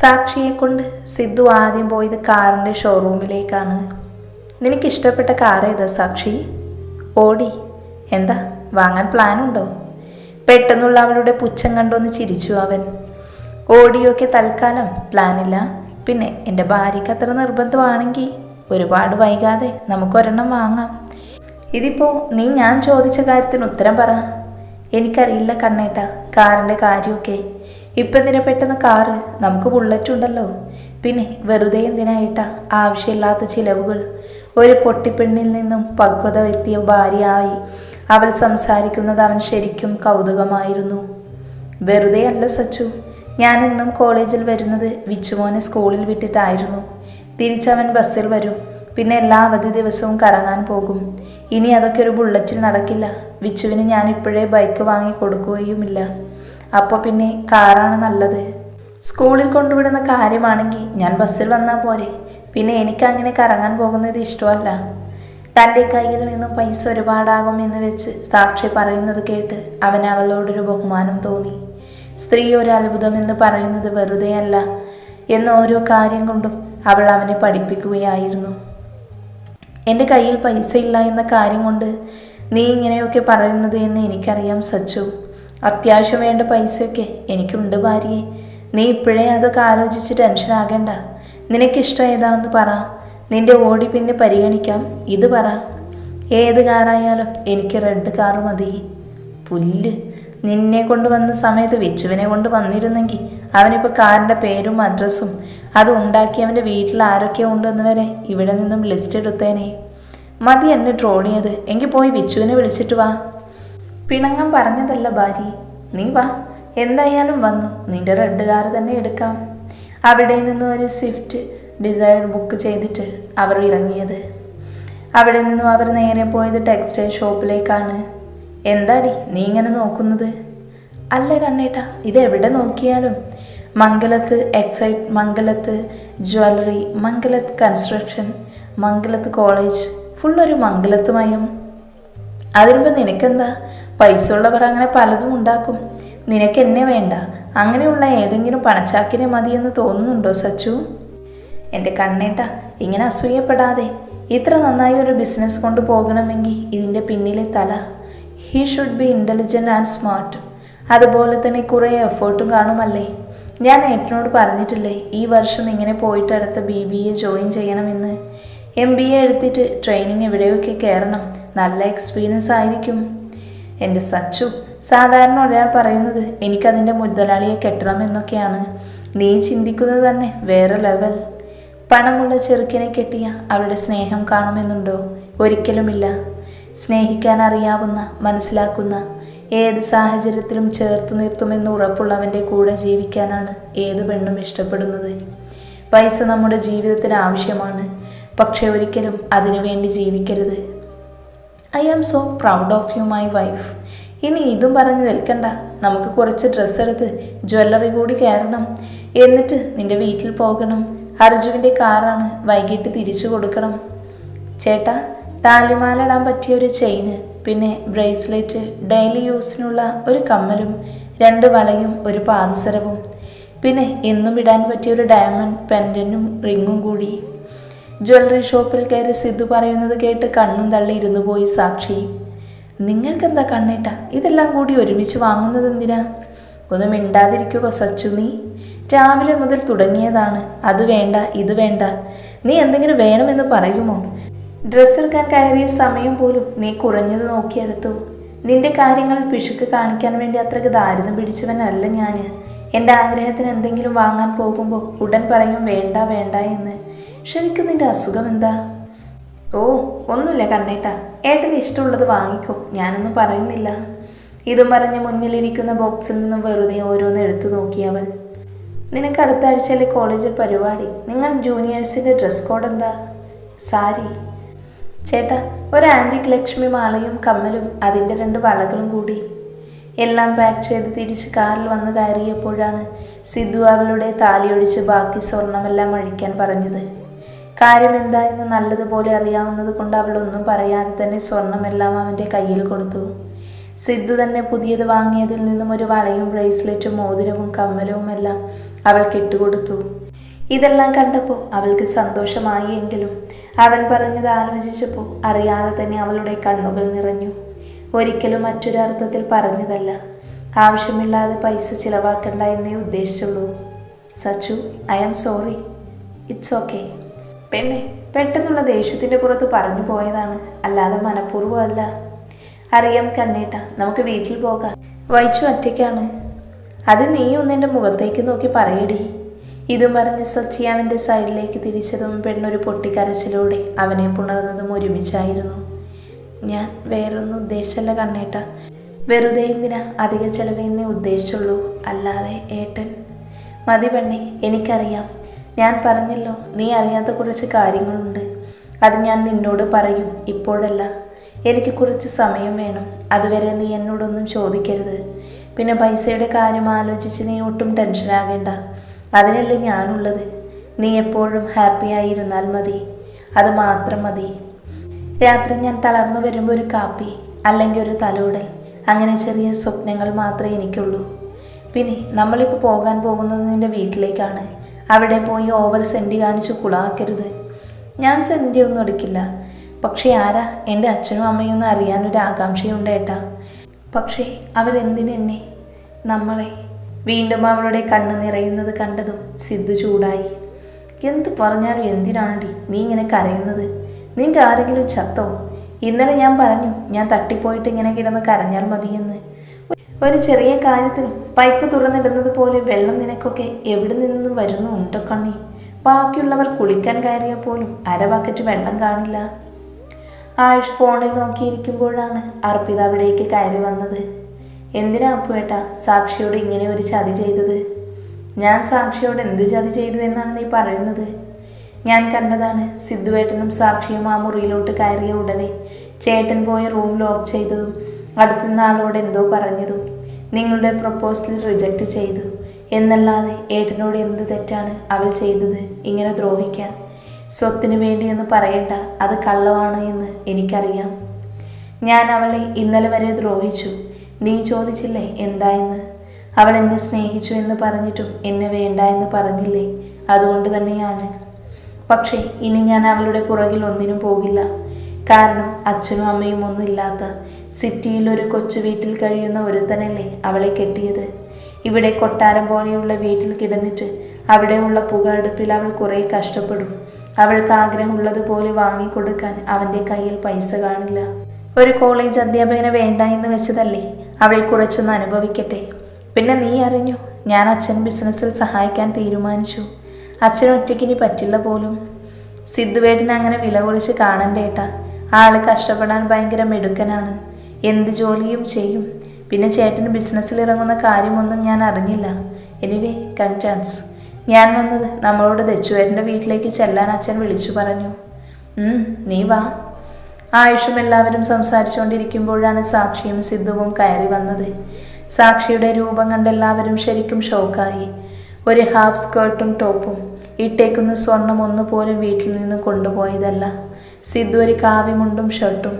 സാക്ഷിയെ കൊണ്ട് സിദ്ധു ആദ്യം പോയത് കാറിന്റെ ഷോറൂമിലേക്കാണ്. നിനക്ക് ഇഷ്ടപ്പെട്ട കാർ ഏതാ സാക്ഷി? ഓടി. എന്താ? വാങ്ങാൻ പ്ലാനുണ്ടോ? പെട്ടെന്നുള്ള അവളുടെ പുച്ഛം കണ്ടൊന്ന് ചിരിച്ചു അവൻ. ഓടിയൊക്കെ തൽക്കാലം പ്ലാനില്ല. പിന്നെ എന്റെ ഭാര്യയ്ക്ക് അത്ര നിർബന്ധമാണെങ്കിൽ ഒരുപാട് വൈകാതെ നമുക്കൊരെണ്ണം വാങ്ങാം. ഇതിപ്പോൾ നീ ഞാൻ ചോദിച്ച കാര്യത്തിന് ഉത്തരം പറ. എനിക്കറിയില്ല കണ്ണേട്ട കാറിന്റെ കാര്യമൊക്കെ. ഇപ്പം എന്തിനാ പെട്ടെന്ന് കാറ്? നമുക്ക് ബുള്ളറ്റ് ഉണ്ടല്ലോ. പിന്നെ വെറുതെ എന്തിനായിട്ടാ ആവശ്യമില്ലാത്ത ചിലവുകൾ. ഒരു പൊട്ടിപ്പെണ്ണിൽ നിന്നും പക്വത എത്തിയ ഭാര്യയായി അവൾ സംസാരിക്കുന്നത് അവൻ ശരിക്കും കൗതുകമായിരുന്നു. വെറുതെ അല്ല സച്ചു. ഞാൻ ഇന്നും കോളേജിൽ വരുന്നത് വിച്ചുമോനെ സ്കൂളിൽ വിട്ടിട്ടായിരുന്നു. തിരിച്ചവൻ ബസ്സിൽ വരും. പിന്നെ എല്ലാ അവധി ദിവസവും കറങ്ങാൻ പോകും. ഇനി അതൊക്കെ ഒരു ബുള്ളറ്റിൽ നടക്കില്ല. വിച്ചുവിന് ഞാൻ ഇപ്പോഴേ ബൈക്ക് വാങ്ങി കൊടുക്കുകയുമില്ല. അപ്പോൾ പിന്നെ കാറാണ് നല്ലത്. സ്കൂളിൽ കൊണ്ടുവിടുന്ന കാര്യമാണെങ്കിൽ ഞാൻ ബസ്സിൽ വന്നാൽ പോരെ. പിന്നെ എനിക്ക് അങ്ങനെ കറങ്ങാൻ പോകുന്നത് ഇഷ്ടമല്ല. തന്റെ കയ്യിൽ നിന്നും പൈസ ഒരുപാടാകും എന്ന് വെച്ച് സാക്ഷി പറയുന്നത് കേട്ട് അവൻ അവളോടൊരു ബഹുമാനം തോന്നി. സ്ത്രീ ഒരു അത്ഭുതം എന്ന് പറയുന്നത് വെറുതെയല്ല എന്ന ഓരോ കാര്യം കൊണ്ടും അവൾ അവനെ പഠിപ്പിക്കുകയായിരുന്നു. എന്റെ കയ്യിൽ പൈസ ഇല്ല എന്ന കാര്യം കൊണ്ട് നീ ഇങ്ങനെയൊക്കെ പറയുന്നത് എന്ന് എനിക്കറിയാം സച്ചു. അത്യാവശ്യം വേണ്ട പൈസയൊക്കെ എനിക്കുണ്ട് ഭാര്യയെ. നീ ഇപ്പോഴേ അതൊക്കെ ആലോചിച്ച് ടെൻഷൻ ആകണ്ട. നിനക്കിഷ്ടം ഏതാന്ന് പറ. നിന്റെ ഓടി പിന്നെ പരിഗണിക്കാം. ഇത് പറ. ഏത് കാറായാലും എനിക്ക് റെഡ് കാർ മതി. പുല്ല്. നിന്നെ കൊണ്ട് വന്ന സമയത്ത് വിച്ചുവിനെ കൊണ്ട് വന്നിരുന്നെങ്കിൽ അവനിപ്പോൾ കാറിന്റെ പേരും അഡ്രസ്സും അത് ഉണ്ടാക്കിയവന്റെ വീട്ടിൽ ആരൊക്കെ ഉണ്ടെന്ന് വരെ ഇവിടെ നിന്നും ലിസ്റ്റ് എടുത്തേനെ. മതി എന്നെ ട്രോൾ എങ്കിൽ പോയി വിച്ചുവിനെ വിളിച്ചിട്ട് വാ. പിണങ്ങം പറഞ്ഞതല്ല ഭാര്യ. നീ വാ. എന്തായാലും വന്നു. നിന്റെ റെഡ് കാർ തന്നെ എടുക്കാം. അവിടെ നിന്നും ഒരു സ്വിഫ്റ്റ് ഡിസൈർ ബുക്ക് ചെയ്തിട്ട് അവർ ഇറങ്ങിയത്. അവിടെ നിന്നും അവർ നേരെ പോയത് ടെക്സ്റ്റൈൽ ഷോപ്പിലേക്കാണ് എന്താടി നീ ഇങ്ങനെ നോക്കുന്നത്? അല്ല കണ്ണേട്ടാ ഇത് എവിടെ നോക്കിയാലും? Mangalath excite Mangalath jewellery Mangalath construction Mangalath college ഫുള്ളൊരു മംഗലത്തുമയം. അതിനുമ്പോൾ നിനക്കെന്താ? പൈസ ഉള്ളവർ അങ്ങനെ പലതും ഉണ്ടാക്കും. നിനക്ക് എന്നെ വേണ്ട. അങ്ങനെയുള്ള ഏതെങ്കിലും പണച്ചാക്കിനെ മതിയെന്ന് തോന്നുന്നുണ്ടോ സച്ചു? എന്റെ കണ്ണേട്ട ഇങ്ങനെ അസൂയപ്പെടാതെ. ഇത്ര നന്നായി ഒരു ബിസിനസ് കൊണ്ട് പോകണമെങ്കിൽ ഇതിന്റെ പിന്നിലെ തല. He should be intelligent and smart അതുപോലെ തന്നെ കുറേ എഫേർട്ടും കാണുമല്ലേ? ഞാൻ ഏട്ടനോട് പറഞ്ഞിട്ടില്ലേ ഈ വർഷം ഇങ്ങനെ പോയിട്ട് അടുത്ത ബി ബി എ ജോയിൻ ചെയ്യണമെന്ന്. എം ബി എ എടുത്തിട്ട് ട്രെയിനിങ് എവിടെയൊക്കെ കയറണം. നല്ല എക്സ്പീരിയൻസ് ആയിരിക്കും. എന്റെ സച്ചു സാധാരണ ഒരാൾ പറയുന്നത് എനിക്കതിന്റെ മുതലാളിയെ കെട്ടണമെന്നൊക്കെയാണ്. നീ ചിന്തിക്കുന്നത് തന്നെ വേറെ ലെവൽ പണമുള്ള ചെറുക്കിനെ കെട്ടിയ അവളുടെ സ്നേഹം കാണുമെന്നുണ്ടോ? ഒരിക്കലുമില്ല. സ്നേഹിക്കാൻ അറിയാവുന്ന മനസ്സിലാക്കുന്ന ഏത് സാഹചര്യത്തിലും ചേർത്ത് നിർത്തുമെന്ന് ഉറപ്പുള്ളവന്റെ കൂടെ ജീവിക്കാനാണ് ഏത് പെണ്ണും ഇഷ്ടപ്പെടുന്നത്. പൈസ നമ്മുടെ ജീവിതത്തിന് ആവശ്യമാണ്. പക്ഷെ ഒരിക്കലും അതിനുവേണ്ടി ജീവിക്കരുത്. I am so proud of you my wife ഇനി ഇതും പറഞ്ഞ് നിൽക്കണ്ട. നമുക്ക് കുറച്ച് ഡ്രസ്സ് എടുത്ത് ജ്വല്ലറി കൂടി കയറണം. എന്നിട്ട് നിന്റെ വീട്ടിൽ പോകണം. അർജുവിന്റെ കാറാണ് വൈകിട്ട് തിരിച്ചു കൊടുക്കണം. ചേട്ടാ താലിമാല ഇടാൻ പറ്റിയ ഒരു ചെയിന് പിന്നെ ബ്രേസ്ലെറ്റ് ഡെയിലി യൂസിനുള്ള ഒരു കമ്മലും രണ്ട് വളയും ഒരു പാദസരവും. പിന്നെ എന്നും ഇടാൻ പറ്റിയ ഒരു ഡയമണ്ട് പെൻഡന്റും റിങ്ങും കൂടി. ജ്വല്ലറി ഷോപ്പിൽ കയറി സിദ്ധു പറയുന്നത് കേട്ട് കണ്ണും തള്ളി ഇരുന്നു പോയി സാക്ഷി. നിങ്ങൾക്കെന്താ കണ്ണേട്ട ഇതെല്ലാം കൂടി ഒരുമിച്ച് വാങ്ങുന്നത് എന്തിനാ? ഒന്ന് മിണ്ടാതിരിക്കുക സച്ചു നീ. രാവിലെ മുതൽ തുടങ്ങിയതാണ്. അത് വേണ്ട ഇത് വേണ്ട. നീ എന്തെങ്കിലും വേണമെന്ന് പറയുമോ? ഡ്രസ്സ് എടുക്കാൻ കയറിയ സമയം പോലും നീ കുറഞ്ഞത് നോക്കിയെടുത്തു. നിന്റെ കാര്യങ്ങൾ പിശുക്ക് കാണിക്കാൻ വേണ്ടി അത്രയ്ക്ക് ദാരിദ്ര്യം പിടിച്ചവനല്ല ഞാൻ എന്റെ ആഗ്രഹത്തിന് എന്തെങ്കിലും വാങ്ങാൻ പോകുമ്പോൾ ഉടൻ പറയും വേണ്ട വേണ്ട എന്ന്. ശരിക്കും നിന്റെ അസുഖം എന്താ? ഓ ഒന്നുമില്ല കണ്ണേട്ടാ. ഏട്ടന് ഇഷ്ടമുള്ളത് വാങ്ങിക്കോ. ഞാനൊന്നും പറയുന്നില്ല. ഇതും പറഞ്ഞ് മുന്നിലിരിക്കുന്ന ബോക്സിൽ നിന്നും വെറുതെ ഓരോന്ന് എടുത്തു നോക്കിയവൾ നിനക്ക് അടുത്ത ആഴ്ചയിലെ കോളേജിൽ പരിപാടി. നിങ്ങൾ ജൂനിയേഴ്സിന്റെ ഡ്രസ് കോഡ് എന്താ? സാരി. ചേട്ടാ ഒരു ആന്റിക് ലക്ഷ്മി മാലയും കമ്മലും അതിന്റെ രണ്ട് വളകളും കൂടി. എല്ലാം പാക്ക് ചെയ്ത് തിരിച്ച് കാറിൽ വന്ന് കയറിയപ്പോഴാണ് സിദ്ധു അവളുടെ താലിയൊഴിച്ച് ബാക്കി സ്വർണമെല്ലാം അഴിക്കാൻ പറഞ്ഞത്. കാര്യം എന്താ എന്ന് നല്ലതുപോലെ അറിയാവുന്നത് കൊണ്ട് അവൾ ഒന്നും പറയാതെ തന്നെ സ്വർണമെല്ലാം അവന്റെ കയ്യിൽ കൊടുത്തു. സിദ്ധു തന്നെ പുതിയത് വാങ്ങിയതിൽ നിന്നും ഒരു വളയും ബ്രേസ്ലെറ്റും മോതിരവും കമ്മലവും എല്ലാം അവൾ കെട്ടുകൊടുത്തു. ഇതെല്ലാം കണ്ടപ്പോൾ അവൾക്ക് സന്തോഷമായി എങ്കിലും അവൻ പറഞ്ഞത് ആലോചിച്ചപ്പോൾ അറിയാതെ തന്നെ അവളുടെ കണ്ണുകൾ നിറഞ്ഞു. ഒരിക്കലും മറ്റൊരർത്ഥത്തിൽ പറഞ്ഞതല്ല. ആവശ്യമില്ലാതെ പൈസ ചിലവാക്കണ്ട എന്നേ ഉദ്ദേശിച്ചുള്ളൂ. Sachu I am sorry it's okay പെണ്ണെ പെട്ടെന്നുള്ള ദേഷ്യത്തിന്റെ പുറത്ത് പറഞ്ഞു പോയതാണ്. അല്ലാതെ മനഃപൂർവമല്ല. അറിയാം കണ്ണേട്ട നമുക്ക് വീട്ടിൽ പോകാം. വൈച്ചു ഒറ്റയ്ക്കാണ്. അത് നീ ഒന്ന് എന്റെ മുഖത്തേക്ക് നോക്കി പറയടി. ഇതും പറഞ്ഞ് സച്ചി അവന്റെ സൈഡിലേക്ക് തിരിച്ചതും പെണ്ണൊരു പൊട്ടിക്കരച്ചിലൂടെ അവനെ പുണർന്നതും ഒരുമിച്ചായിരുന്നു. ഞാൻ വേറൊന്നും ഉദ്ദേശിച്ചല്ല കണ്ണേട്ട. വെറുതെ എന്തിനാ അധിക ചെലവെന്നേ ഉദ്ദേശിച്ചുള്ളൂ. അല്ലാതെ ഏട്ടൻ. മതി പെണ്ണെ എനിക്കറിയാം. ഞാൻ പറഞ്ഞല്ലോ നീ അറിയാത്ത കുറച്ച് കാര്യങ്ങളുണ്ട്. അത് ഞാൻ നിന്നോട് പറയും ഇപ്പോഴല്ല. എനിക്ക് കുറച്ച് സമയം വേണം. അതുവരെ നീ എന്നോടൊന്നും ചോദിക്കരുത്. പിന്നെ പൈസയുടെ കാര്യം ആലോചിച്ച് നീ ഒട്ടും ടെൻഷനാകേണ്ട. അതിനല്ലേ ഞാനുള്ളത്. നീ എപ്പോഴും ഹാപ്പി ആയിരുന്നാൽ മതി. അത് മാത്രം മതി. രാത്രി ഞാൻ തളർന്നു വരുമ്പോൾ ഒരു കാപ്പി അല്ലെങ്കിൽ ഒരു തലോടൽ അങ്ങനെ ചെറിയ സ്വപ്നങ്ങൾ മാത്രമേ എനിക്കുള്ളൂ. പിന്നെ നമ്മളിപ്പോൾ പോകാൻ പോകുന്നത് നിന്റെ വീട്ടിലേക്കാണ്. അവിടെ പോയി ഓവർ സെന്റി കാണിച്ച് കുളാക്കരുത്. ഞാൻ സെന്റി ഒന്നും എടുക്കില്ല. പക്ഷേ ആരാ? എന്റെ അച്ഛനും അമ്മയും ഒന്ന് അറിയാനൊരു ആകാംക്ഷയുണ്ട് ഏട്ടാ. പക്ഷേ അവരെന്തിനെന്നെ നമ്മളെ വീണ്ടും അവളുടെ കണ്ണ് നിറയുന്നത് കണ്ടതും സിദ്ധു ചൂടായി. എന്ത് പറഞ്ഞാലും എന്തിനാണ്ടി നീ ഇങ്ങനെ കരയുന്നത്? നിന്റെ ആരെങ്കിലും ചത്തോ? ഇന്നലെ ഞാൻ പറഞ്ഞു ഞാൻ തട്ടിപ്പോയിട്ട് ഇങ്ങനെ കിടന്ന് കരഞ്ഞാൽ മതിയെന്ന്. ഒരു ചെറിയ കാര്യത്തിന് പൈപ്പ് തുറന്നിടുന്നത് പോലെ വെള്ളം നിനക്കൊക്കെ എവിടെ നിന്നും വരുന്നു ഉണ്ടോ കണ്ണി? ബാക്കിയുള്ളവർ കുളിക്കാൻ കയറിയ പോലും അര ബക്കറ്റ് വെള്ളം കാണില്ല. ആയുഷ് ഫോണിൽ നോക്കിയിരിക്കുമ്പോഴാണ് അർപ്പിത അവിടേക്ക് കയറി വന്നത്. എന്തിനാ അപ്പുവേട്ട സാക്ഷിയോട് ഇങ്ങനെ ഒരു ചതി ചെയ്തത്? ഞാൻ സാക്ഷിയോട് എന്ത് ചതി ചെയ്തു എന്നാണ് നീ പറയുന്നത്? ഞാൻ കണ്ടതാണ് സിദ്ധുവേട്ടനും സാക്ഷിയും ആ മുറിയിലോട്ട് കയറിയ ഉടനെ ചേട്ടൻ പോയി റൂം ലോക്ക് ചെയ്തതും അടുത്തുനിന്ന് ആളോട് എന്തോ പറഞ്ഞതും നിങ്ങളുടെ പ്രപ്പോസൽ റിജക്റ്റ് ചെയ്തു. എന്നല്ലാതെ ഏട്ടനോട് എന്ത് തെറ്റാണ് അവൾ ചെയ്തത് ഇങ്ങനെ ദ്രോഹിക്കാൻ? സ്വത്തിന് വേണ്ടിയെന്ന് പറയണ്ട അത് കള്ളമാണ് എന്ന് എനിക്കറിയാം. ഞാൻ അവളെ ഇന്നലെ വരെ ദ്രോഹിച്ചു. നീ ചോദിച്ചില്ലേ എന്തായെന്ന് അവൾ എന്നെ സ്നേഹിച്ചു എന്ന് പറഞ്ഞിട്ടും എന്നെ വേണ്ട എന്ന് പറഞ്ഞില്ലേ? അതുകൊണ്ട് തന്നെയാണ്. പക്ഷേ ഇനി ഞാൻ അവളുടെ പുറകിൽ ഒന്നിനും പോകില്ല. കാരണം അച്ഛനും അമ്മയും ഒന്നുമില്ലാത്ത സിറ്റിയിൽ ഒരു കൊച്ചു വീട്ടിൽ കഴിയുന്ന ഒരുത്തനല്ലേ അവളെ കെട്ടിയത്. ഇവിടെ കൊട്ടാരം പോലെയുള്ള വീട്ടിൽ കിടന്നിട്ട് അവിടെയുള്ള പുക അടുപ്പിൽ അവൾ കുറേ കഷ്ടപ്പെടും. അവൾക്ക് ആഗ്രഹമുള്ളതുപോലെ വാങ്ങിക്കൊടുക്കാൻ അവന്റെ കയ്യിൽ പൈസ കാണില്ല. ഒരു കോളേജ് അധ്യാപകനെ വേണ്ട എന്ന് വെച്ചതല്ലേ അവൾ കുറച്ചൊന്ന് അനുഭവിക്കട്ടെ. പിന്നെ നീ അറിഞ്ഞു ഞാൻ അച്ഛൻ ബിസിനസ്സിൽ സഹായിക്കാൻ തീരുമാനിച്ചു. അച്ഛൻ ഒറ്റയ്ക്കിനി പറ്റില്ല പോലും. സിദ്ധുവേട്ടിനെ അങ്ങനെ വില കുറച്ച് കാണണ്ടേട്ടാ. ആൾ കഷ്ടപ്പെടാൻ ഭയങ്കര മിടുക്കനാണ്. എന്ത് ജോലിയും ചെയ്യും. പിന്നെ ചേട്ടന് ബിസിനസ്സിൽ ഇറങ്ങുന്ന കാര്യമൊന്നും ഞാൻ അറിഞ്ഞില്ല. എനിവേ കൺഗ്രാൻസ് ഞാൻ വന്നത് നമ്മളോട് ദച്ചുവേട്ടന്റെ വീട്ടിലേക്ക് ചെല്ലാൻ അച്ഛൻ വിളിച്ചു പറഞ്ഞു. നീ വാ. ആയുഷും എല്ലാവരും സംസാരിച്ചുകൊണ്ടിരിക്കുമ്പോഴാണ് സാക്ഷിയും സിദ്ധുവും കയറി വന്നത്. സാക്ഷിയുടെ രൂപം കണ്ട് എല്ലാവരും ശരിക്കും ഷോക്കായി. ഒരു ഹാഫ് സ്കേർട്ടും ടോപ്പും ഇട്ടേക്കുന്ന സ്വർണം ഒന്നുപോലും വീട്ടിൽ നിന്ന് കൊണ്ടുപോയതല്ല. സിദ്ധു ഒരു കാവിമുണ്ടും ഷർട്ടും.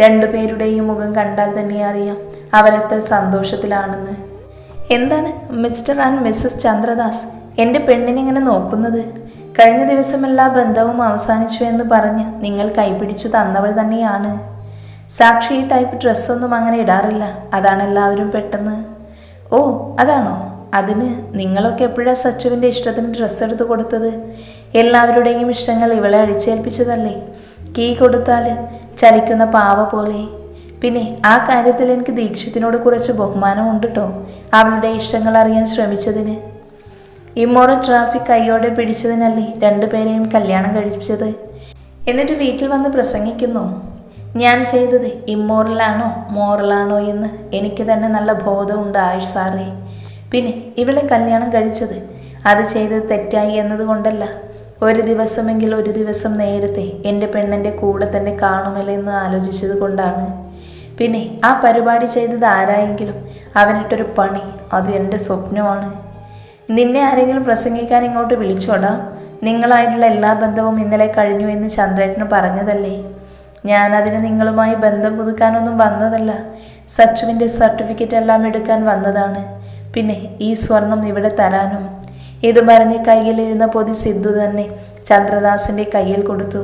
രണ്ടുപേരുടെയും മുഖം കണ്ടാൽ തന്നെ അറിയാം അവരത്ര സന്തോഷത്തിലാണെന്ന്. എന്താണ് മിസ്റ്റർ ആൻഡ് മിസ്സസ് ചന്ദ്രദാസ്? എന്റെ പെണ്ണിനെ ഇങ്ങനെ നോക്കുന്നത്? കഴിഞ്ഞ ദിവസം എല്ലാ ബന്ധവും അവസാനിച്ചു എന്ന് പറഞ്ഞ് നിങ്ങൾ കൈപിടിച്ചു തന്നവൾ തന്നെയാണ്. സാക്ഷി ടൈപ്പ് ഡ്രസ്സൊന്നും അങ്ങനെ ഇടാറില്ല. അതാണ് എല്ലാവരും പെട്ടെന്ന്. ഓ അതാണോ? അതിന് നിങ്ങളൊക്കെ എപ്പോഴാണ് സച്ചുവിന്റെ ഇഷ്ടത്തിന് ഡ്രസ്സ് എടുത്ത് കൊടുത്തത്? എല്ലാവരുടെയും ഇഷ്ടങ്ങൾ ഇവളെ അടിച്ചേൽപ്പിച്ചതല്ലേ കീ കൊടുത്താൽ ചലിക്കുന്ന പാവ പോലെ. പിന്നെ ആ കാര്യത്തിൽ എനിക്ക് ദീക്ഷിത്തിനോട് കുറച്ച് ബഹുമാനമുണ്ട് കേട്ടോ അവളുടെ ഇഷ്ടങ്ങൾ അറിയാൻ ശ്രമിച്ചതിന്. ഇമ്മോറൽ ട്രാഫിക് കൈയോടെ പിടിച്ചതിനല്ലേ രണ്ടുപേരെയും കല്യാണം കഴിപ്പിച്ചത്? എന്നിട്ട് വീട്ടിൽ വന്ന് പ്രസംഗിക്കുന്നു. ഞാൻ ചെയ്തത് ഇമ്മോറലാണോ മോറലാണോ എന്ന് എനിക്ക് തന്നെ നല്ല ബോധമുണ്ട് ആയുഷ് സാറേ. പിന്നെ ഇവളെ കല്യാണം കഴിച്ചത് അത് ചെയ്തത് തെറ്റായി എന്നതുകൊണ്ടല്ല. ഒരു ദിവസമെങ്കിൽ ഒരു ദിവസം നേരത്തെ എന്റെ പെണ്ണിന്റെ കൂടെ തന്നെ കാണുമല്ലോ എന്ന് ആലോചിച്ചത് കൊണ്ടാണ്. പിന്നെ ആ പരിപാടി ചെയ്തത് ആരായെങ്കിലും? അവനിട്ടൊരു പണി. അത് എന്റെ സ്വപ്നമാണ്. നിന്നെ ആരെങ്കിലും പ്രസംഗിക്കാൻ ഇങ്ങോട്ട് വിളിച്ചോടാ. നിങ്ങളായിട്ടുള്ള എല്ലാ ബന്ധവും ഇന്നലെ കഴിഞ്ഞു എന്ന് ചന്ദ്രേട്ടന് പറഞ്ഞതല്ലേ? ഞാനതിന് നിങ്ങളുമായി ബന്ധം പുതുക്കാനൊന്നും വന്നതല്ല. സച്ചുവിന്റെ സർട്ടിഫിക്കറ്റ് എല്ലാം എടുക്കാൻ വന്നതാണ്. പിന്നെ ഈ സ്വർണം ഇവിടെ തരാനും. ഇത് പറഞ്ഞ് കയ്യിലിരുന്ന പൊതി സിദ്ധു തന്നെ ചന്ദ്രദാസിന്റെ കയ്യിൽ കൊടുത്തു.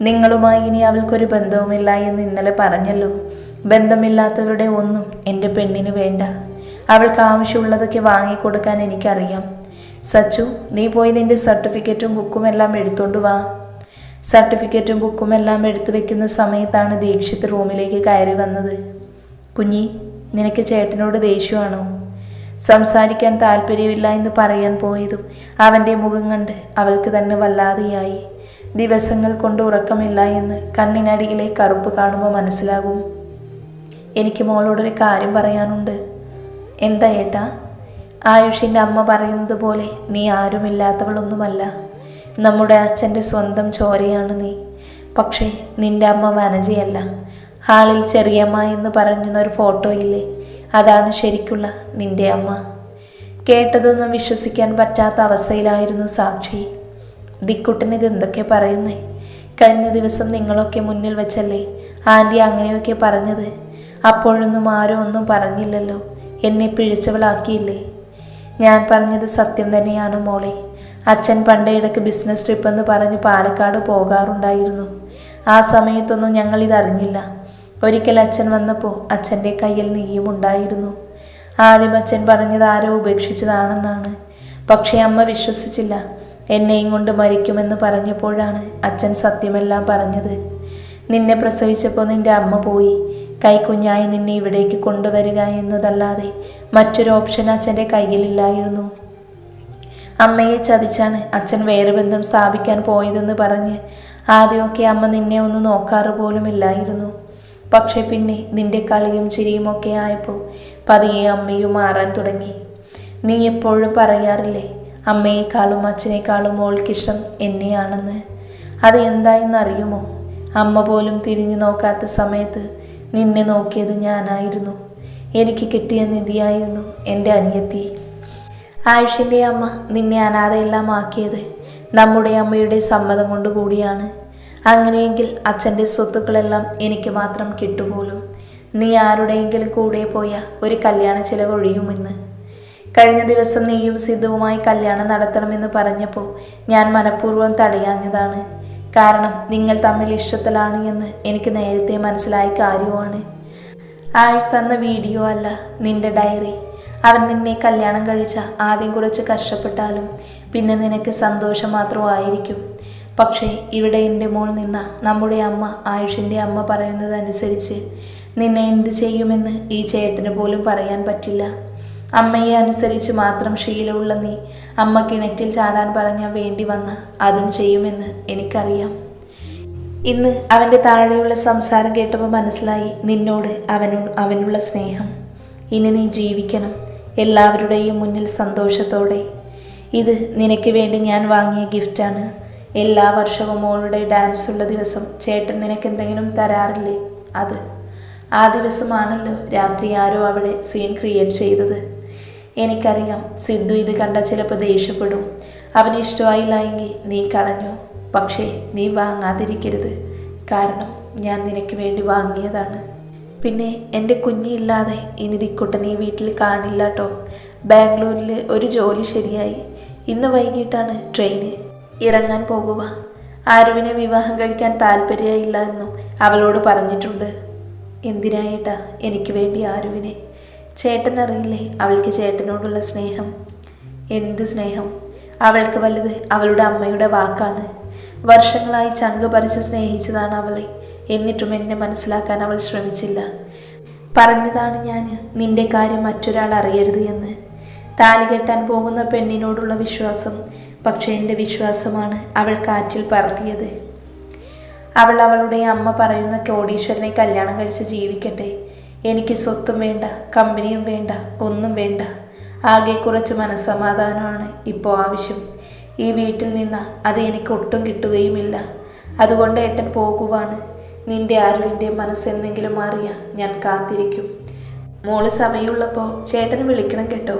നിങ്ങളുമായി ഇനി അവൾക്കൊരു ബന്ധവുമില്ല എന്ന് ഇന്നലെ പറഞ്ഞല്ലോ. ബന്ധമില്ലാത്തവരുടെ ഒന്നും എന്റെ പെണ്ണിന് വേണ്ട. അവൾക്ക് ആവശ്യമുള്ളതൊക്കെ വാങ്ങിക്കൊടുക്കാൻ എനിക്കറിയാം. സച്ചു നീ പോയി നിന്റെ സർട്ടിഫിക്കറ്റും ബുക്കും എല്ലാം എടുത്തോണ്ട് വാ. സർട്ടിഫിക്കറ്റും ബുക്കും എല്ലാം എടുത്തു വെക്കുന്ന സമയത്താണ് ദീക്ഷിത് റൂമിലേക്ക് കയറി വന്നത്. കുഞ്ഞി നിനക്ക് ചേട്ടനോട് ദേഷ്യമാണോ? സംസാരിക്കാൻ താല്പര്യമില്ല എന്ന് പറയാൻ പോയതും അവന്റെ മുഖം കണ്ട് അവൾക്ക് തന്നെ വല്ലാതെയായി. ദിവസങ്ങൾ കൊണ്ട് ഉറക്കമില്ല എന്ന് കണ്ണിനടിയിലെ കറുപ്പ് കാണുമ്പോൾ മനസ്സിലാകും. എനിക്ക് മോളോടൊരു കാര്യം പറയാനുണ്ട്. എന്താ ഏട്ടാ? ആയുഷിന്റെ അമ്മ പറയുന്നത് പോലെ നീ ആരുമില്ലാത്തവളൊന്നുമല്ല. നമ്മുടെ അച്ഛന്റെ സ്വന്തം ചോരയാണ് നീ. പക്ഷേ നിന്റെ അമ്മ വനജയല്ല ഹാളിൽ ചെറിയമ്മ എന്ന് പറഞ്ഞൊരു ഫോട്ടോയില്ലേ? അതാണ് ശരിക്കുള്ള നിന്റെ അമ്മ. കേട്ടതൊന്നും വിശ്വസിക്കാൻ പറ്റാത്ത അവസ്ഥയിലായിരുന്നു സാക്ഷി. ദിക്കുട്ടൻ ഇത് എന്തൊക്കെ പറയുന്നേ? കഴിഞ്ഞ ദിവസം നിങ്ങളൊക്കെ മുന്നിൽ വെച്ചല്ലേ? ആന്റി അങ്ങനെയൊക്കെ പറഞ്ഞത്. അപ്പോഴൊന്നും ആരും ഒന്നും പറഞ്ഞില്ലല്ലോ. എന്നെ പിഴിച്ചവളാക്കിയില്ലേ? ഞാൻ പറഞ്ഞത് സത്യം തന്നെയാണ് മോളെ. അച്ഛൻ പണ്ടേടക്ക് ബിസിനസ് ട്രിപ്പ് എന്ന് പറഞ്ഞ് പാലക്കാട് പോകാറുണ്ടായിരുന്നു. ആ സമയത്തൊന്നും ഞങ്ങൾ ഇതറിഞ്ഞില്ല. ഒരിക്കൽ അച്ഛൻ വന്നപ്പോൾ അച്ഛന്റെ കയ്യിൽ നീയും ഉണ്ടായിരുന്നു. ആദ്യം അച്ഛൻ പറഞ്ഞത് ആരോ ഉപേക്ഷിച്ചതാണെന്നാണ്. പക്ഷേ അമ്മ വിശ്വസിച്ചില്ല. എന്നെയും കൊണ്ട് മരിക്കുമെന്ന് പറഞ്ഞപ്പോഴാണ് അച്ഛൻ സത്യമെല്ലാം പറഞ്ഞത്. നിന്നെ പ്രസവിച്ചപ്പോൾ നിന്റെ അമ്മ പോയി. കൈക്കുഞ്ഞായി നിന്നെ ഇവിടേക്ക് കൊണ്ടുവരിക എന്നതല്ലാതെ മറ്റൊരു ഓപ്ഷൻ അച്ഛന്റെ കയ്യിലില്ലായിരുന്നു. അമ്മയെ ചതിച്ചാണ് അച്ഛൻ വേറെ ബന്ധം സ്ഥാപിക്കാൻ പോയതെന്ന് പറഞ്ഞ് ആദ്യമൊക്കെ അമ്മ നിന്നെ ഒന്ന് നോക്കാറ് പോലുമില്ലായിരുന്നു. പക്ഷെ പിന്നെ നിന്റെ കളിയും ചിരിയുമൊക്കെ ആയപ്പോൾ പതിയെ അമ്മയും മാറാൻ തുടങ്ങി. നീ എപ്പോഴും പറയാറില്ലേ അമ്മയെക്കാളും അച്ഛനേക്കാളും മോൾക്കിഷ്ടം എന്നെയാണെന്ന്. അത് എന്തായെന്ന് അറിയുമോ അമ്മ പോലും തിരിഞ്ഞു നോക്കാത്ത സമയത്ത് നിന്നെ നോക്കിയത് ഞാനായിരുന്നു. എനിക്ക് കിട്ടിയ നിധിയായിരുന്നു എന്റെ അനിയത്തി. ആയുഷിന്റെ അമ്മ നിന്നെ അനാഥയെല്ലാം ആക്കിയത് നമ്മുടെ അമ്മയുടെ സമ്മതം കൊണ്ട് കൂടിയാണ് അങ്ങനെയെങ്കിൽ അച്ഛന്റെ സ്വത്തുക്കളെല്ലാം എനിക്ക് മാത്രം കിട്ടുപോലും. നീ ആരുടെയെങ്കിലും കൂടെ പോയ ഒരു കല്യാണ ചിലവൊഴിയുമെന്ന്. കഴിഞ്ഞ ദിവസം നീയും സിദ്ധുവുമായി കല്യാണം നടത്തണമെന്ന് പറഞ്ഞപ്പോൾ ഞാൻ മനഃപൂർവം തടയാഞ്ഞതാണ്. കാരണം നിങ്ങൾ തമ്മിൽ ഇഷ്ടത്തിലാണ് എന്ന് എനിക്ക് നേരത്തെ മനസ്സിലായ കാര്യമാണ് ആഴ്ച തന്ന വീഡിയോ അല്ല നിന്റെ ഡയറി. അവൻ നിന്നെ കല്യാണം കഴിച്ച ആദ്യം കുറച്ച് കഷ്ടപ്പെട്ടാലും പിന്നെ നിനക്ക് സന്തോഷം മാത്രമായിരിക്കും. പക്ഷേ ഇവിടെ എന്റെ മോൾ നിന്ന നമ്മുടെ അമ്മ ആയുഷിന്റെ അമ്മ പറയുന്നതനുസരിച്ച് നിന്നെ എന്ത് ചെയ്യുമെന്ന് ഈ ചേട്ടന് പോലും പറയാൻ പറ്റില്ല. അമ്മയെ അനുസരിച്ച് മാത്രം ശീലമുള്ള നീ അമ്മ കിണറ്റിൽ ചാടാൻ പറഞ്ഞാൽ വേണ്ടി വന്ന അതും ചെയ്യുമെന്ന് എനിക്കറിയാം. ഇന്ന് അവന്റെ താഴെയുള്ള സംസാരം കേട്ടപ്പോൾ മനസ്സിലായി നിന്നോട് അവനോട് അവനുള്ള സ്നേഹം. ഇനി നീ ജീവിക്കണം. എല്ലാവരുടെയും മുന്നിൽ സന്തോഷത്തോടെ. ഇത് നിനക്ക് വേണ്ടി ഞാൻ വാങ്ങിയ ഗിഫ്റ്റാണ്. എല്ലാ വർഷവും മോളുടെ ഉള്ള ദിവസം ചേട്ടൻ നിനക്ക് എന്തെങ്കിലും തരാറില്ലേ? അത്. ആ ദിവസമാണല്ലോ രാത്രി ആരോ അവിടെ സീൻ ക്രിയേറ്റ് ചെയ്തത്. എനിക്കറിയാം സിദ്ധു ഇത് കണ്ട ചിലപ്പോൾ ദേഷ്യപ്പെടും. അവന് ഇഷ്ടമായില്ല എങ്കിൽ നീ കളഞ്ഞു. പക്ഷേ നീ വാങ്ങാതിരിക്കരുത്. കാരണം ഞാൻ നിനക്ക് വേണ്ടി വാങ്ങിയതാണ്. പിന്നെ എന്റെ കുഞ്ഞില്ലാതെ ഇനി ദിക്കുട്ടൻ ഈ വീട്ടിൽ കാണില്ല കേട്ടോ ബാംഗ്ലൂരിൽ ഒരു ജോലി ശരിയായി. ഇന്ന് വൈകിട്ടാണ് ട്രെയിന് ഇറങ്ങാൻ പോകുക. ആരുവിനെ വിവാഹം കഴിക്കാൻ താല്പര്യമില്ല എന്നും അവളോട് പറഞ്ഞിട്ടുണ്ട്. എന്തിനായിട്ടാ? എനിക്ക് വേണ്ടി ആരുവിനെ? ചേട്ടൻ അറിയില്ലേ അവൾക്ക് ചേട്ടനോടുള്ള സ്നേഹം? എന്ത് സ്നേഹം? അവൾക്ക് വലുത് അവളുടെ അമ്മയുടെ വാക്കാണ്. വർഷങ്ങളായി ചങ്ക് പറിച്ച് സ്നേഹിച്ചതാണ് അവളെ. എന്നിട്ടും എന്നെ മനസ്സിലാക്കാൻ അവൾ ശ്രമിച്ചില്ല. പറഞ്ഞതാണ് ഞാൻ നിന്റെ കാര്യം മറ്റൊരാൾ അറിയരുത് എന്ന്. താലി കെട്ടാൻ പോകുന്ന പെണ്ണിനോടുള്ള വിശ്വാസം പക്ഷേ എന്റെ വിശ്വാസമാണ് അവൾ കാറ്റിൽ പറത്തിയത്. അവൾ അവളുടെ അമ്മ പറയുന്ന കോടീശ്വരനെ കല്യാണം കഴിച്ച് ജീവിക്കട്ടെ. എനിക്ക് സ്വത്തും വേണ്ട കമ്പനിയും വേണ്ട ഒന്നും വേണ്ട. ആകെ കുറച്ച് മനസ്സമാധാനമാണ് ഇപ്പോൾ ആവശ്യം. ഈ വീട്ടിൽ നിന്ന് അത് എനിക്ക് ഒട്ടും കിട്ടുകയുമില്ല. അതുകൊണ്ട് ഏട്ടൻ പോകുവാണ്. നിന്റെ ആരുവിന്റെ മനസ്സെന്തെങ്കിലും അറിയാം ഞാൻ കാത്തിരിക്കും. മോൾ സമയമുള്ളപ്പോൾ ചേട്ടൻ വിളിക്കണം കേട്ടോ.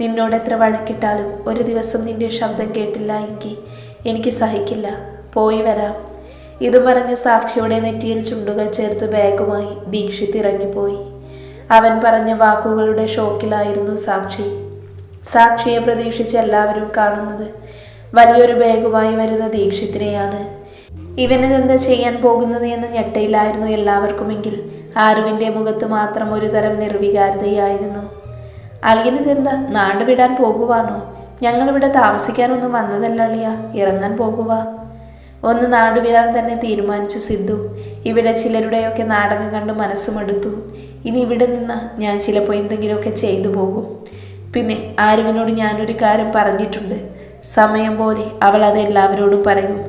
നിന്നോട് എത്ര വഴക്കിട്ടാലും ഒരു ദിവസം നിന്റെ ശബ്ദം കേട്ടില്ല എങ്കിൽ എനിക്ക് സഹിക്കില്ല. പോയി വരാം. ഇത് പറഞ്ഞ് സാക്ഷിയുടെ നെറ്റിയിൽ ചുണ്ടുകൾ ചേർത്ത് ബാഗുമായി ദീക്ഷിത് ഇറങ്ങിപ്പോയി. അവൻ പറഞ്ഞ വാക്കുകളുടെ ഷോക്കിലായിരുന്നു സാക്ഷി. സാക്ഷിയെ പ്രതീക്ഷിച്ച് എല്ലാവരും കാണുന്നത് വലിയൊരു ബാഗുമായി വരുന്ന ദീക്ഷിത്തിനെയാണ് ഇവനിതെന്താ ചെയ്യാൻ പോകുന്നത് എന്ന ഞെട്ടയിലായിരുന്നു എല്ലാവർക്കുമെങ്കിൽ ആരുവിന്റെ മുഖത്ത് മാത്രം ഒരു തരം നിർവികാരതയായിരുന്നു ഇതെന്ത്? നാട് വിടാൻ പോകുവാണോ? ഞങ്ങളിവിടെ താമസിക്കാനൊന്നും വന്നതല്ല അളിയ. ഇറങ്ങാൻ പോകുക ഒന്ന് നാട് വിടാൻ തന്നെ തീരുമാനിച്ചു സിദ്ധു. ഇവിടെ ചിലരുടെയൊക്കെ നാടകം കണ്ട് മനസ്സുമെടുത്തു ഇനി ഇവിടെ നിന്ന് ഞാൻ ചിലപ്പോൾ എന്തെങ്കിലുമൊക്കെ ചെയ്തു പോകും. പിന്നെ ആരുവിനോട് ഞാനൊരു കാര്യം പറഞ്ഞിട്ടുണ്ട്. സമയം പോലെ അവൾ അത് എല്ലാവരോടും പറയും.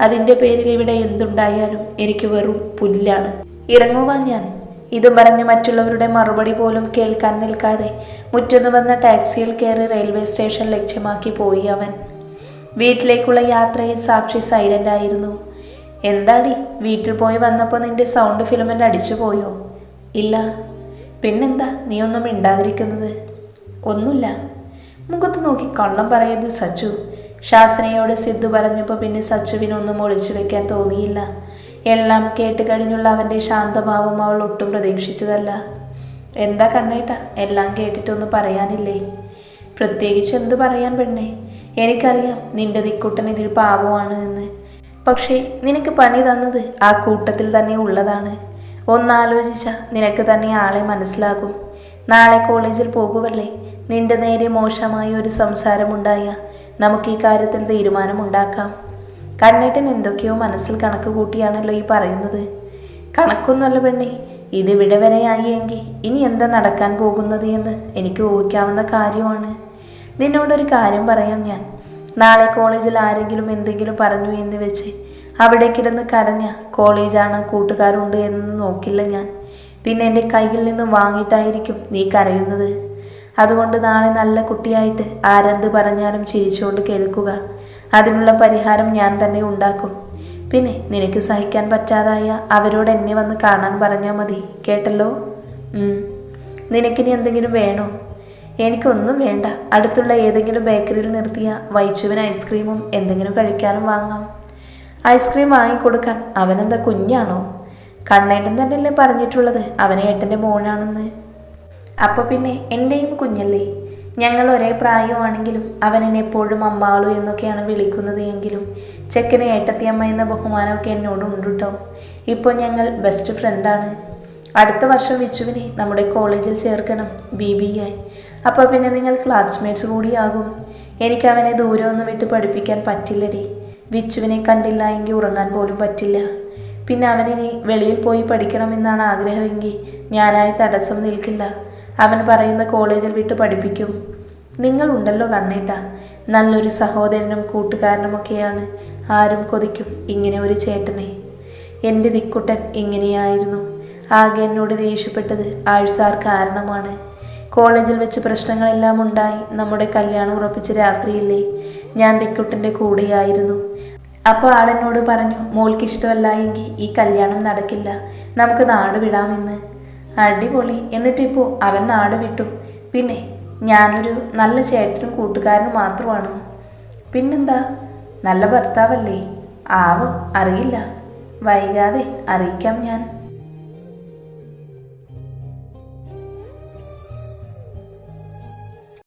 അതിന്റെ പേരിൽ ഇവിടെ എന്തുണ്ടായാലും എനിക്ക് വെറും പുല്ലാണ്. ഇറങ്ങുവാ ഞാൻ. ഇതും പറഞ്ഞ് മറ്റുള്ളവരുടെ മറുപടി പോലും കേൾക്കാൻ നിൽക്കാതെ മുറ്റത്ത് വന്ന ടാക്സിയിൽ കയറി റെയിൽവേ സ്റ്റേഷൻ ലക്ഷ്യമാക്കി പോയി അവൻ. വീട്ടിലേക്കുള്ള യാത്രയിൽ സാക്ഷി സൈലന്റ് ആയിരുന്നു. എന്താടി വീട്ടിൽ പോയി വന്നപ്പോൾ നിന്റെ സൗണ്ട് ഫിലിമെന്റ് അടിച്ചു പോയോ? ഇല്ല. പിന്നെന്താ നീ ഒന്നും മിണ്ടാതിരിക്കുന്നത്? ഒന്നുമില്ല. മുഖത്ത് നോക്കി കള്ളം പറയരുത് സച്ചു. ശാസനയോട് സിദ്ധു പറഞ്ഞപ്പോൾ പിന്നെ സച്ചുവിനൊന്നും ഒളിച്ചു വെക്കാൻ തോന്നിയില്ല. എല്ലാം കേട്ട് കഴിഞ്ഞുള്ള അവന്റെ ശാന്തഭാവം അവൾ ഒട്ടും പ്രതീക്ഷിച്ചതല്ല. എന്താ കണ്ണേട്ട? എല്ലാം കേട്ടിട്ടൊന്നും പറയാനില്ലേ? പ്രത്യേകിച്ച് എന്ത് പറയാൻ പെണ്ണേ? എനിക്കറിയാം നിന്റെ ദിക്കുട്ടൻ ഇതിൽ പാവമാണ് എന്ന്. പക്ഷേ നിനക്ക് പണി തന്നത് ആ കൂട്ടത്തിൽ തന്നെ ഉള്ളതാണ്. ഒന്നാലോചിച്ച നിനക്ക് തന്നെ ആളെ മനസ്സിലാകും. നാളെ കോളേജിൽ പോകുമല്ലേ നിന്റെ നേരെ മോശമായ ഒരു സംസാരമുണ്ടായ നമുക്ക് ഈ കാര്യത്തിൽ തീരുമാനമുണ്ടാക്കാം. കണ്ണേട്ടൻ എന്തൊക്കെയോ മനസ്സിൽ കണക്ക് കൂട്ടിയാണല്ലോ ഈ പറയുന്നത്. കണക്കൊന്നുമല്ല പെണ്ണേ ഇതിവിടെ വരെയായി എങ്കിൽ ഇനി എന്താ നടക്കാൻ പോകുന്നത് എന്ന് എനിക്ക് ഊഹിക്കാവുന്ന കാര്യമാണ്. നിന്നോടൊരു കാര്യം പറയാം ഞാൻ. നാളെ കോളേജിൽ ആരെങ്കിലും എന്തെങ്കിലും പറഞ്ഞു എന്ന് വെച്ച് അവിടെ കിടന്ന് കരഞ്ഞ കോളേജാണ് കൂട്ടുകാരുണ്ട് എന്നൊന്നും നോക്കില്ല ഞാൻ. പിന്നെ എന്റെ കയ്യിൽ നിന്ന് വാങ്ങിയിട്ടായിരിക്കും നീ കരയുന്നത്. അതുകൊണ്ട് നാളെ നല്ല കുട്ടിയായിട്ട് ആരെന്ത് പറഞ്ഞാലും ചിരിച്ചുകൊണ്ട് കേൾക്കുക. അതിനുള്ള പരിഹാരം ഞാൻ തന്നെ ഉണ്ടാക്കും. പിന്നെ നിനക്ക് സഹിക്കാൻ പറ്റാതായ അവരോട് എന്നെ വന്ന് കാണാൻ പറഞ്ഞാൽ മതി. കേട്ടല്ലോ. നിനക്കിനി എന്തെങ്കിലും വേണോ? എനിക്കൊന്നും വേണ്ട. അടുത്തുള്ള ഏതെങ്കിലും ബേക്കറിയിൽ നിർത്തിയ വൈച്ചുവിന് ഐസ്ക്രീമും എന്തെങ്കിലും കഴിക്കാനും വാങ്ങാം. ഐസ്ക്രീം വാങ്ങിക്കൊടുക്കാൻ അവനെന്താ കുഞ്ഞാണോ? കണ്ണേട്ടൻ തന്നെയല്ലേ പറഞ്ഞിട്ടുള്ളത്. അവനെ ഏട്ടന്റെ മോനാണെന്ന്. അപ്പോൾ പിന്നെ എന്റെയും കുഞ്ഞല്ലേ? ഞങ്ങൾ ഒരേ പ്രായമാണെങ്കിലും അവൻ എന്നെ എപ്പോഴും അമ്മാളു എന്നൊക്കെയാണ് വിളിക്കുന്നത് എങ്കിലും ചെക്കന് ഏട്ടത്തിയമ്മ എന്ന ബഹുമാനമൊക്കെ എന്നോടുണ്ട് കേട്ടോ ഇപ്പോൾ ഞങ്ങൾ ബെസ്റ്റ് ഫ്രണ്ടാണ് അടുത്ത വർഷം വിച്ചുവിനെ നമ്മുടെ കോളേജിൽ ചേർക്കണം ബി ബി എ അപ്പോൾ പിന്നെ നിങ്ങൾ ക്ലാസ്മേറ്റ്സ് കൂടിയാകും. എനിക്ക് അവനെ ദൂരെ ഒന്നും വിട്ട് പഠിപ്പിക്കാൻ പറ്റില്ലടി. വിച്ചുവിനെ കണ്ടില്ല എങ്കിൽ ഉറങ്ങാൻ പോലും പറ്റില്ല. പിന്നെ അവനിനി വെളിയിൽ പോയി പഠിക്കണമെന്നാണ് ആഗ്രഹമെങ്കിൽ ഞാനായി തടസ്സം നിൽക്കില്ല. അവൻ പറയുന്ന കോളേജിൽ വിട്ട് പഠിപ്പിക്കും. നിങ്ങളുണ്ടല്ലോ കണ്ണേട്ട. നല്ലൊരു സഹോദരനും കൂട്ടുകാരനുമൊക്കെയാണ്. ആരും കൊതിക്കും ഇങ്ങനെ ഒരു ചേട്ടനെ. എന്റെ ദിക്കുട്ടൻ ഇങ്ങനെയായിരുന്നു. ആകെ എന്നോട് ദേഷ്യപ്പെട്ടത് ആഴ്സാർ കാരണമാണ്. കോളേജിൽ വെച്ച് പ്രശ്നങ്ങളെല്ലാം ഉണ്ടായി. നമ്മുടെ കല്യാണം ഉറപ്പിച്ച രാത്രിയില്ലേ. ഞാൻ ദിക്കുട്ടന്റെ കൂടെയായിരുന്നു. അപ്പോൾ ആളെന്നോട് പറഞ്ഞു മോൾക്ക് എങ്കിൽ ഈ കല്യാണം നടക്കില്ല. നമുക്ക് നാട് വിടാമെന്ന്. അടിപൊളി. എന്നിട്ടിപ്പോൾ അവൻ നാട് വിട്ടു. പിന്നെ ഞാനൊരു നല്ല ചേട്ടനും കൂട്ടുകാരനും മാത്രമാണ്. പിന്നെന്താ? നല്ല ഭർത്താവല്ലേ? ആവോ അറിയില്ല. വൈകാതെ അറിയിക്കാം ഞാൻ.